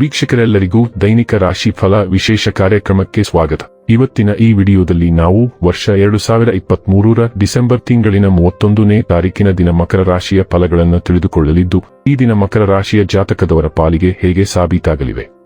ವೀಕ್ಷಕರೆಲ್ಲರಿಗೂ ದೈನಿಕ ರಾಶಿ ಫಲ ವಿಶೇಷ ಕಾರ್ಯಕ್ರಮಕ್ಕೆ ಸ್ವಾಗತ. ಇವತ್ತಿನ ಈ ವಿಡಿಯೋದಲ್ಲಿ ನಾವು ವರ್ಷ ಎರಡು ಸಾವಿರ ಇಪ್ಪತ್ಮೂರರ ಡಿಸೆಂಬರ್ ತಿಂಗಳಿನ ಮೂವತ್ತೊಂದನೇ ತಾರೀಕಿನ ದಿನ ಮಕರ ರಾಶಿಯ ಫಲಗಳನ್ನು ತಿಳಿದುಕೊಳ್ಳಲಿದ್ದು, ಈ ದಿನ ಮಕರ ರಾಶಿಯ ಜಾತಕದವರ ಪಾಲಿಗೆ ಹೇಗೆ ಸಾಬೀತಾಗಲಿವೆ?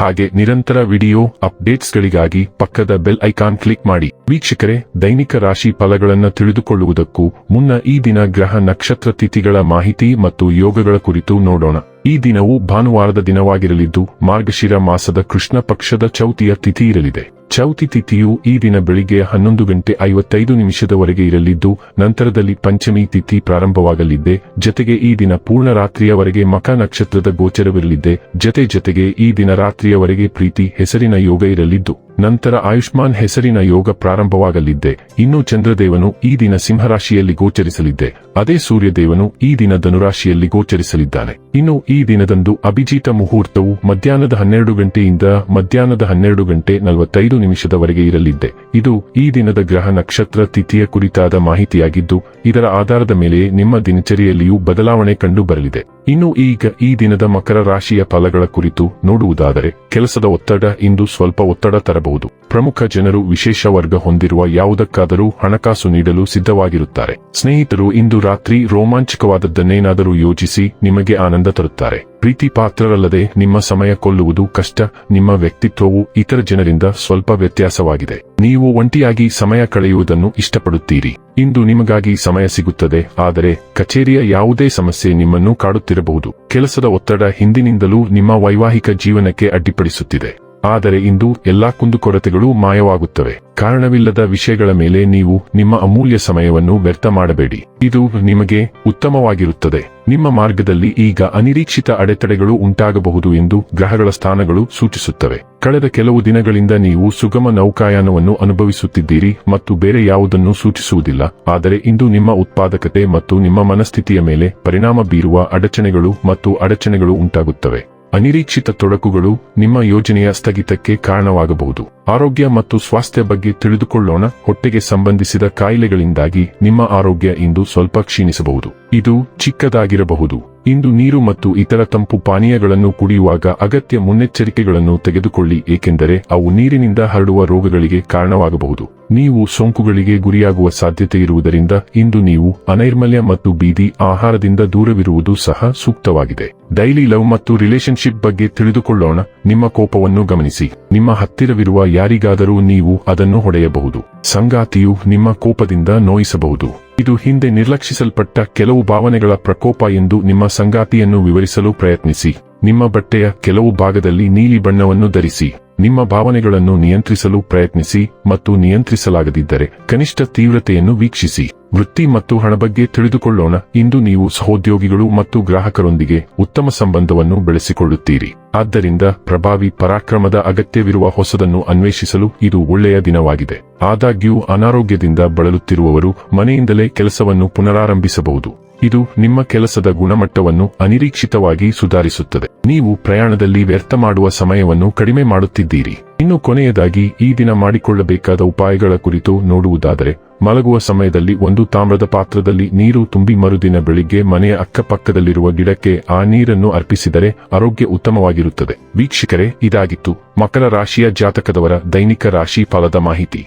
ಹಾಗೆ ನಿರಂತರ ವಿಡಿಯೋ ಅಪ್ಡೇಟ್ಸ್ಗಳಿಗಾಗಿ ಪಕ್ಕದ ಬೆಲ್ ಐಕಾನ್ ಕ್ಲಿಕ್ ಮಾಡಿ. ವೀಕ್ಷಕರೇ, ದೈನಿಕ ರಾಶಿ ಫಲಗಳನ್ನು ತಿಳಿದುಕೊಳ್ಳುವುದಕ್ಕೂ ಮುನ್ನ ಈ ದಿನ ಗ್ರಹ ನಕ್ಷತ್ರ ತಿಥಿಗಳ ಮಾಹಿತಿ ಮತ್ತು ಯೋಗಗಳ ಕುರಿತು ನೋಡೋಣ. ಈ ದಿನವು ಭಾನುವಾರದ ದಿನವಾಗಿರಲಿದ್ದು, ಮಾರ್ಗಶಿರ ಮಾಸದ ಕೃಷ್ಣ ಪಕ್ಷದ ಚೌತಿಯ ತಿಥಿ ಇರಲಿದೆ. ಚೌತಿ ತಿಥಿಯು ಈ ದಿನ ಬೆಳಿಗ್ಗೆ ಹನ್ನೊಂದು ಗಂಟೆ ಐವತ್ತೈದು ನಿಮಿಷದವರೆಗೆ ಇರಲಿದ್ದು, ನಂತರದಲ್ಲಿ ಪಂಚಮಿ ತಿಥಿ ಪ್ರಾರಂಭವಾಗಲಿದ್ದೆ. ಜೊತೆಗೆ ಈ ದಿನ ಪೂರ್ಣ ರಾತ್ರಿಯವರೆಗೆ ಮಕ ನಕ್ಷತ್ರದ ಗೋಚರವಿರಲಿದ್ದೆ. ಜೊತೆ ಜೊತೆಗೆ ಈ ದಿನ ರಾತ್ರಿಯವರೆಗೆ ಪ್ರೀತಿ ಹೆಸರಿನ ಯೋಗ ಇರಲಿದ್ದು. ನಂತರ ಆಯುಷ್ಮಾನ್ ಹೆಸರಿನ ಯೋಗ ಪ್ರಾರಂಭವಾಗಲಿದ್ದೆ. ಇನ್ನು ಚಂದ್ರದೇವನು ಈ ದಿನ ಸಿಂಹರಾಶಿಯಲ್ಲಿ ಗೋಚರಿಸಲಿದ್ದೆ. ಅದೇ ಸೂರ್ಯದೇವನು ಈ ದಿನ ಧನುರಾಶಿಯಲ್ಲಿ ಗೋಚರಿಸಲಿದ್ದಾನೆ. ಇನ್ನು ಈ ದಿನದಂದು ಅಭಿಜಿತ ಮುಹೂರ್ತವು ಮಧ್ಯಾಹ್ನದ ಹನ್ನೆರಡು ಗಂಟೆಯಿಂದ ಮಧ್ಯಾಹ್ನದ ಹನ್ನೆರಡು ಗಂಟೆ ನಲವತ್ತೈದು ನಿಮಿಷದವರೆಗೆ ಇರಲಿದ್ದೆ. ಇದು ಈ ದಿನದ ಗ್ರಹ ನಕ್ಷತ್ರ ತಿಥಿಯ ಕುರಿತಾದ ಮಾಹಿತಿಯಾಗಿದ್ದು, ಇದರ ಆಧಾರದ ಮೇಲೆ ನಿಮ್ಮ ದಿನಚರಿಯಲ್ಲಿಯೂ ಬದಲಾವಣೆ ಕಂಡು ಬರಲಿದೆ ಇನ್ನು ಈಗ ಈ ದಿನದ ಮಕರ ರಾಶಿಯ ಫಲಗಳ ಕುರಿತು ನೋಡುವುದಾದರೆ, ಕೆಲಸದ ಒತ್ತಡ ಇಂದು ಸ್ವಲ್ಪ ಒತ್ತಡ ತರಬಹುದು ಪ್ರಮುಖ ಜನರು ವಿಶೇಷ ವರ್ಗ ಹೊಂದಿರುವ ಯಾವುದಕ್ಕಾದರೂ ಹಣಕಾಸು ನೀಡಲು ಸಿದ್ಧವಾಗಿರುತ್ತಾರೆ. ಸ್ನೇಹಿತರು ಇಂದು ರಾತ್ರಿ ರೋಮಾಂಚಕವಾದದ್ದನ್ನೇನಾದರೂ ಯೋಚಿಸಿ ನಿಮಗೆ ಆನಂದ ತರುತ್ತಾರೆ. ಪ್ರೀತಿ ಪಾತ್ರರಲ್ಲದೆ ನಿಮ್ಮ ಸಮಯ ಕೊಲ್ಲುವುದು ಕಷ್ಟ, ನಿಮ್ಮ ವ್ಯಕ್ತಿತ್ವವು ಇತರ ಜನರಿಂದ ಸ್ವಲ್ಪ ವ್ಯತ್ಯಾಸವಾಗಿದೆ. ನೀವು ಒಂಟಿಯಾಗಿ ಸಮಯ ಕಳೆಯುವುದನ್ನು ಇಷ್ಟಪಡುತ್ತೀರಿ. ಇಂದು ನಿಮಗಾಗಿ ಸಮಯ ಸಿಗುತ್ತದೆ, ಆದರೆ ಕಚೇರಿಯ ಯಾವುದೇ ಸಮಸ್ಯೆ ನಿಮ್ಮನ್ನು ಕಾಡುತ್ತಿರಬಹುದು. ಕೆಲಸದ ಒತ್ತಡ ಹಿಂದಿನಿಂದಲೂ ನಿಮ್ಮ ವೈವಾಹಿಕ ಜೀವನಕ್ಕೆ ಅಡ್ಡಿಪಡಿಸುತ್ತಿದೆ. ಆದರೆ ಇಂದು ಎಲ್ಲಾ ಕುಂದುಕೊರತೆಗಳು ಮಾಯವಾಗುತ್ತವೆ. ಕಾರಣವಿಲ್ಲದ ವಿಷಯಗಳ ಮೇಲೆ ನೀವು ನಿಮ್ಮ ಅಮೂಲ್ಯ ಸಮಯವನ್ನು ವ್ಯರ್ಥ ಮಾಡಬೇಡಿ. ಇದು ನಿಮಗೆ ಉತ್ತಮವಾಗಿರುತ್ತದೆ. ನಿಮ್ಮ ಮಾರ್ಗದಲ್ಲಿ ಈಗ ಅನಿರೀಕ್ಷಿತ ಅಡೆತಡೆಗಳು ಉಂಟಾಗಬಹುದು ಎಂದು ಗ್ರಹಗಳ ಸ್ಥಾನಗಳು ಸೂಚಿಸುತ್ತವೆ. ಕಳೆದ ಕೆಲವು ದಿನಗಳಿಂದ ನೀವು ಸುಗಮ ನೌಕಾಯಾನವನ್ನು ಅನುಭವಿಸುತ್ತಿದ್ದೀರಿ ಮತ್ತು ಬೇರೆ ಯಾವುದನ್ನು ಸೂಚಿಸುವುದಿಲ್ಲ. ಆದರೆ ಇಂದು ನಿಮ್ಮ ಉತ್ಪಾದಕತೆ ಮತ್ತು ನಿಮ್ಮ ಮನಸ್ಥಿತಿಯ ಮೇಲೆ ಪರಿಣಾಮ ಬೀರುವ ಅಡಚಣೆಗಳು ಮತ್ತು ಅಡಚಣೆಗಳು ಉಂಟಾಗುತ್ತವೆ. ಅನಿರೀಕ್ಷಿತ ತೊಡಕುಗಳು ನಿಮ್ಮ ಯೋಜನೆಯ ಸ್ಥಗಿತಕ್ಕೆ ಕಾರಣವಾಗಬಹುದು. ಆರೋಗ್ಯ ಮತ್ತು ಸ್ವಾಸ್ಥ್ಯ ಬಗ್ಗೆ ತಿಳಿದುಕೊಳ್ಳೋಣ. ಹೊಟ್ಟೆಗೆ ಸಂಬಂಧಿಸಿದ ಕಾಯಿಲೆಗಳಿಂದಾಗಿ ನಿಮ್ಮ ಆರೋಗ್ಯ ಇಂದು ಸ್ವಲ್ಪ ಕ್ಷೀಣಿಸಬಹುದು. ಇದು ಚಿಕ್ಕದಾಗಿರಬಹುದು. ಇಂದು ನೀರು ಮತ್ತು ಇತರ ತಂಪು ಪಾನೀಯಗಳನ್ನು ಕುಡಿಯುವಾಗ ಅಗತ್ಯ ಮುನ್ನೆಚ್ಚರಿಕೆಗಳನ್ನು ತೆಗೆದುಕೊಳ್ಳಿ, ಏಕೆಂದರೆ ಅವು ನೀರಿನಿಂದ ಹರಡುವ ರೋಗಗಳಿಗೆ ಕಾರಣವಾಗಬಹುದು. ನೀವು ಸೋಂಕುಗಳಿಗೆ ಗುರಿಯಾಗುವ ಸಾಧ್ಯತೆ ಇರುವುದರಿಂದ ಇಂದು ನೀವು ಅನೈರ್ಮಲ್ಯ ಮತ್ತು ಬೀದಿ ಆಹಾರದಿಂದ ದೂರವಿರುವುದು ಸಹ ಸೂಕ್ತವಾಗಿದೆ. ಡೈಲಿ ಲವ್ ಮತ್ತು ರಿಲೇಶನ್ಶಿಪ್ ಬಗ್ಗೆ ತಿಳಿದುಕೊಳ್ಳೋಣ. ನಿಮ್ಮ ಕೋಪವನ್ನು ಗಮನಿಸಿ. ನಿಮ್ಮ ಹತ್ತಿರವಿರುವ ಯಾರಿಗಾದರೂ ನೀವು ಅದನ್ನು ಹೊಡೆಯಬಹುದು. ಸಂಗಾತಿಯು ನಿಮ್ಮ ಕೋಪದಿಂದ ನೋಯಿಸಬಹುದು. ಇದು ಹಿಂದೆ ನಿರ್ಲಕ್ಷಿಸಲ್ಪಟ್ಟ ಕೆಲವು ಭಾವನೆಗಳ ಪ್ರಕೋಪ ಎಂದು ನಿಮ್ಮ ಸಂಗಾತಿಯನ್ನು ವಿವರಿಸಲು ಪ್ರಯತ್ನಿಸಿ. ನಿಮ್ಮ ಬಟ್ಟೆಯ ಕೆಲವು ಭಾಗದಲ್ಲಿ ನೀಲಿ ಬಣ್ಣವನ್ನು ಧರಿಸಿ. ನಿಮ್ಮ ಭಾವನೆಗಳನ್ನು ನಿಯಂತ್ರಿಸಲು ಪ್ರಯತ್ನಿಸಿ ಮತ್ತು ನಿಯಂತ್ರಿಸಲಾಗದಿದ್ದರೆ ಕನಿಷ್ಠ ತೀವ್ರತೆಯನ್ನು ವೀಕ್ಷಿಸಿ. ವೃತ್ತಿ ಮತ್ತು ಹಣ ಬಗ್ಗೆ ತಿಳಿದುಕೊಳ್ಳೋಣ. ಇಂದು ನೀವು ಸಹೋದ್ಯೋಗಿಗಳು ಮತ್ತು ಗ್ರಾಹಕರೊಂದಿಗೆ ಉತ್ತಮ ಸಂಬಂಧವನ್ನು ಬೆಳೆಸಿಕೊಳ್ಳುತ್ತೀರಿ. ಆದ್ದರಿಂದ ಪ್ರಭಾವಿ ಪರಾಕ್ರಮದ ಅಗತ್ಯವಿರುವ ಹೊಸದನ್ನು ಅನ್ವೇಷಿಸಲು ಇದು ಒಳ್ಳೆಯ ದಿನವಾಗಿದೆ. ಆದಾಗ್ಯೂ ಅನಾರೋಗ್ಯದಿಂದ ಬಳಲುತ್ತಿರುವವರು ಮನೆಯಿಂದಲೇ ಕೆಲಸವನ್ನು ಪುನರಾರಂಭಿಸಬಹುದು. ಇದು ನಿಮ್ಮ ಕೆಲಸದ ಗುಣಮಟ್ಟವನ್ನು ಅನಿರೀಕ್ಷಿತವಾಗಿ ಸುಧಾರಿಸುತ್ತದೆ. ನೀವು ಪ್ರಯಾಣದಲ್ಲಿ ವ್ಯರ್ಥ ಮಾಡುವ ಸಮಯವನ್ನು ಕಡಿಮೆ ಮಾಡುತ್ತಿದ್ದೀರಿ. ಇನ್ನು ಕೊನೆಯದಾಗಿ, ಈ ದಿನ ಮಾಡಿಕೊಳ್ಳಬೇಕಾದ ಉಪಾಯಗಳ ಕುರಿತು ನೋಡುವುದಾದರೆ, ಮಲಗುವ ಸಮಯದಲ್ಲಿ ಒಂದು ತಾಮ್ರದ ಪಾತ್ರದಲ್ಲಿ ನೀರು ತುಂಬಿ ಮರುದಿನ ಬೆಳಿಗ್ಗೆ ಮನೆಯ ಅಕ್ಕಪಕ್ಕದಲ್ಲಿರುವ ಗಿಡಕ್ಕೆ ಆ ನೀರನ್ನು ಅರ್ಪಿಸಿದರೆ ಆರೋಗ್ಯ ಉತ್ತಮವಾಗಿರುತ್ತದೆ. ವೀಕ್ಷಕರೇ, ಇದಾಗಿತ್ತು ಮಕರ ರಾಶಿಯ ಜಾತಕದವರ ದೈನಿಕ ರಾಶಿ ಫಲದ ಮಾಹಿತಿ.